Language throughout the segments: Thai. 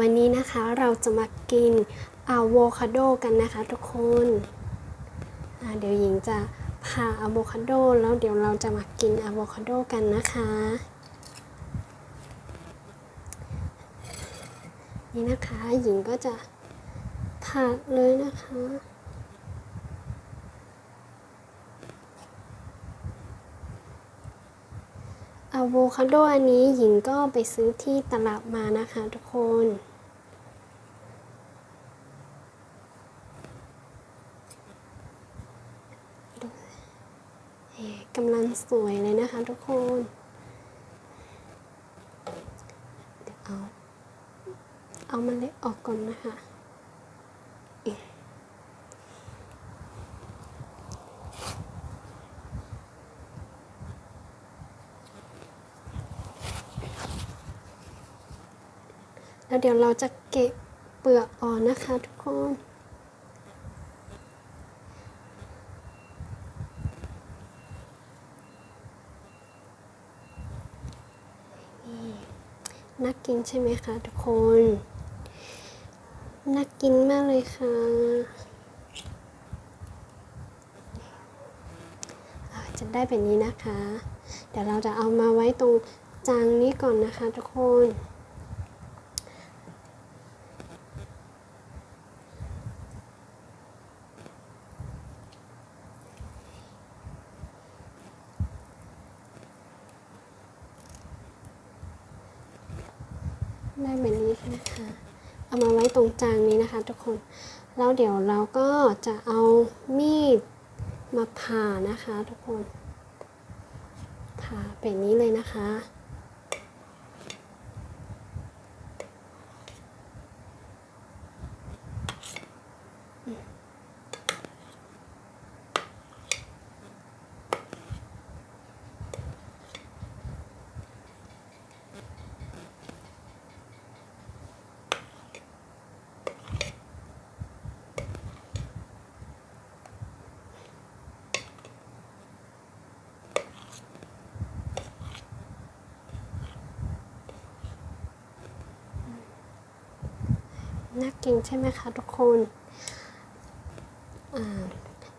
วันนี้นะคะเราจะมากินอะโวคาโดกันนะคะทุกคนเดี๋ยวหญิงจะผ่าอะโวคาโดแล้วเดี๋ยวเราจะมากินอะโวคาโดกันนะคะ นี่นะคะหญิงก็จะผ่าเลยนะคะ อะโวคาโดอันนี้หญิงก็ไปซื้อที่ตลาดมานะคะทุกคนดูเอ๊ะกำลังสวยเลยนะคะทุกคน เดี๋ยวเอา เอามันเล็ดออกก่อนนะคะ แล้วเดี๋ยวเราจะเก็บเปลือกออกนะคะทุกคนนี่น่ากินใช่ไหมคะทุกคน น่ากินมากเลยค่ะอ่าจะได้แบบนี้นะคะ เดี๋ยวเราจะเอามาไว้ตรงจานนี้ก่อนนะคะทุกคน ได้แบบนี้นะคะ เอามาไว้ตรงจานนี้นะคะ ทุกคน แล้วเดี๋ยวเราก็จะเอามีดมาผ่านะคะ ทุกคนผ่าแบบนี้เลยนะคะ น่ากินใช่ไหมคะทุกคน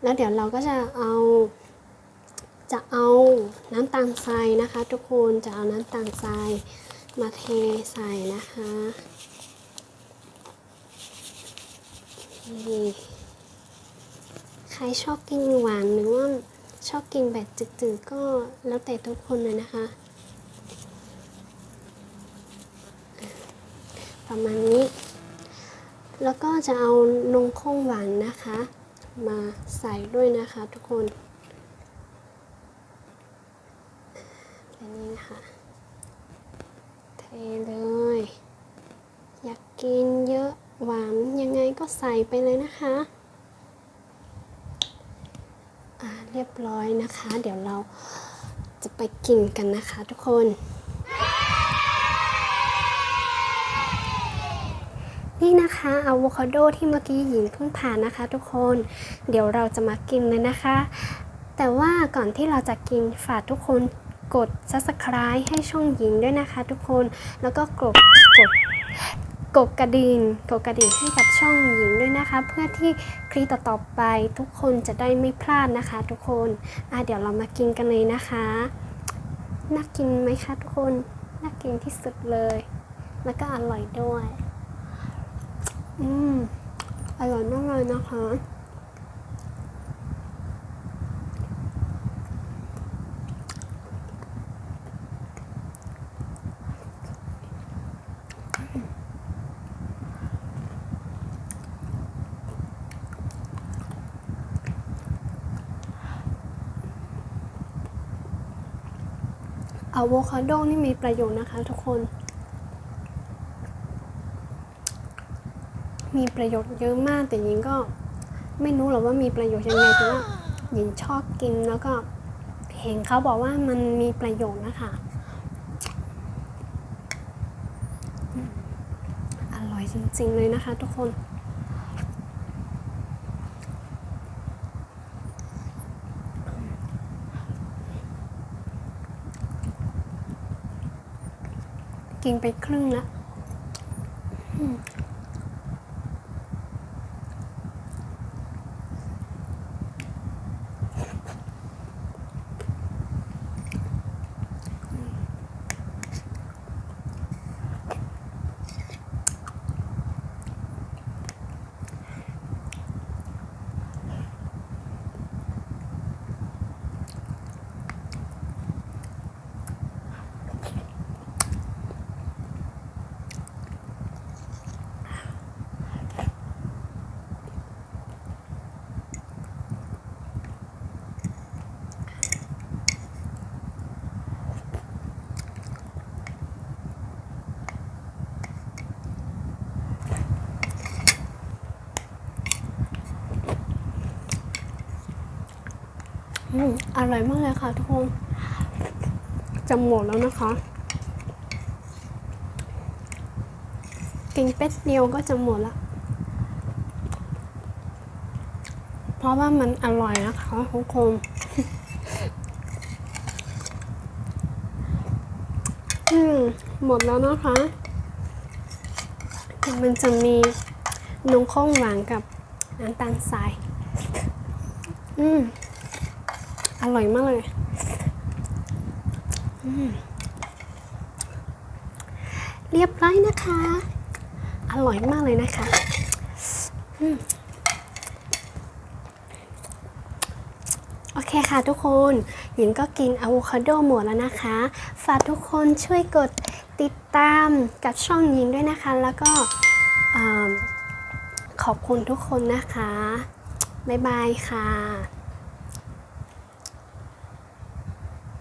แล้วเดี๋ยวเราก็จะเอา จะเอาน้ำตาลทรายนะคะ ทุกคนจะเอาน้ำตาลทรายมาเทใส่นะคะนี่ใครชอบกินหวานหรือว่าชอบกินแบบจืดๆก็แล้วแต่ทุกคนเลยนะคะ ประมาณนี้ แล้วก็จะเอานมข้นหวานนะคะ มาใส่ด้วยนะคะทุกคนแบบนี้นะคะเทเลย อยากกินเยอะหวานยังไงก็ใส่ไปเลยนะคะเรียบร้อยนะคะ เดี๋ยวเราจะไปกินกันนะคะทุกคน นี่นะคะอะโวคาโดที่เมื่อกี้หญิงเพิ่งผ่านนะคะ ทุกคน เดี๋ยวเราจะมากินเลยนะคะ แต่ว่าก่อนที่เราจะกินฝากทุกคนกด subscribe ให้ช่องหญิงด้วยนะคะ ทุกคน แล้วก็กดกดกดกระดิ่งกดกระดิ่งให้กับช่องหญิงด้วยนะคะ เพื่อที่คลิปต่อๆไปทุกคนจะได้ไม่พลาดนะคะ ทุกคนอะเดี๋ยวเรามากินกันเลยนะคะ น่ากินไหมคะทุกคน น่ากินที่สุดเลย แล้วก็อร่อยด้วย อืม อร่อยมากเลยนะคะ อะโวคาโดนี่มีประโยชน์นะคะทุกคน มีประโยชน์เยอะมาก แต่หญิงก็ไม่รู้หรอกว่ามีประโยชน์ยังไงแต่ว่าหญิงชอบกินแล้วก็เห็นเขาบอกว่ามันมีประโยชน์นะคะอร่อยจริงๆเลยนะคะ ทุกคนกินไปครึ่งละ อืมอร่อยมากเลยค่ะทุกคนจะหมดแล้วนะคะ กินเป็ดเดียวก็จะหมดละ เพราะว่ามันอร่อยนะคะทุกคนอืมหมดแล้วนะคะมันจะมีนมข้นหวานกับน้ำตาลทราย อืม อร่อยมากเลยอืมเรียบร้อยนะคะ อร่อยมากเลยนะคะอืมโอเคค่ะทุกคน หญิงก็กินอะโวคาโดหมดแล้วนะคะ ฝากทุกคนช่วยกดติดตามกับช่องหญิงด้วยนะคะ แล้วก็อ่าขอบคุณทุกคนนะคะ บ๊ายบายค่ะ